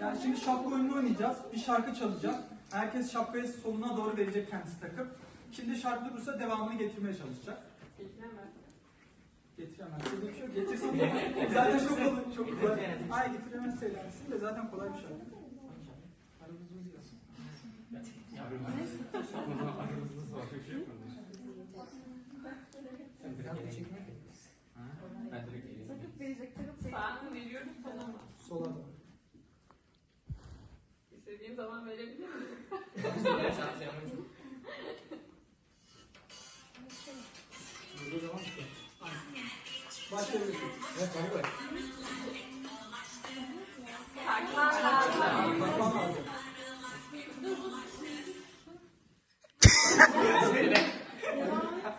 Yani şimdi şapka oyununu oynayacağız. Bir şarkı çalacağım. Herkes şapkayı soluna doğru verecek kendisi takıp. Şimdi şarkı durursa devamını getirmeye çalışacak. Getiremez. Öyle bir şey yok. Getirsin zaten çok kolay, çok kolay. Ay getiremez söylersin de zaten kolay bir şarkı. Aramızımız yazsın. Sakıp verecek, takıp Sağ mı veriyorum sola mı? Sola doğru. İstediğim zaman verebilir miyim? Burada devam et. Başlayabilirsin. Evet, hadi bak. Takman lazım. Bakman lazım.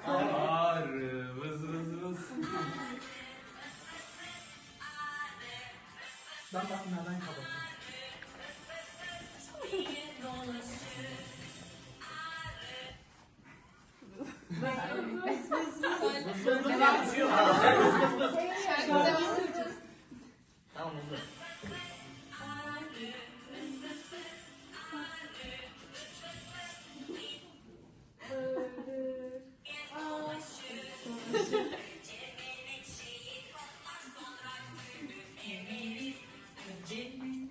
Ağır vız vız vız. Ben bak nereden kapatayım. Tamam hızlı.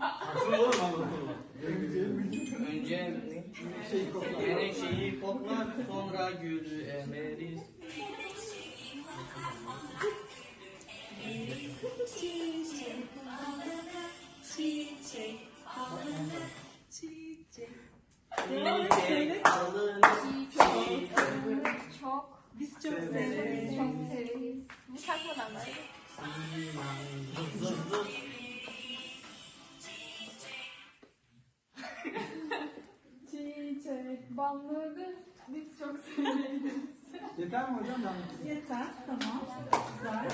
Aklım olur mu Allah'ım? Önce Şey kokla. gene şeyi koklar sonra gülü emeriz. Çiçek alır çiçek Çok. Biz çok severiz. Çok severiz. Bu şarkıdan da. Vız balları biz çok severiz. Yeter mi hocam? Edeyim. Yeter, tamam. Güzel.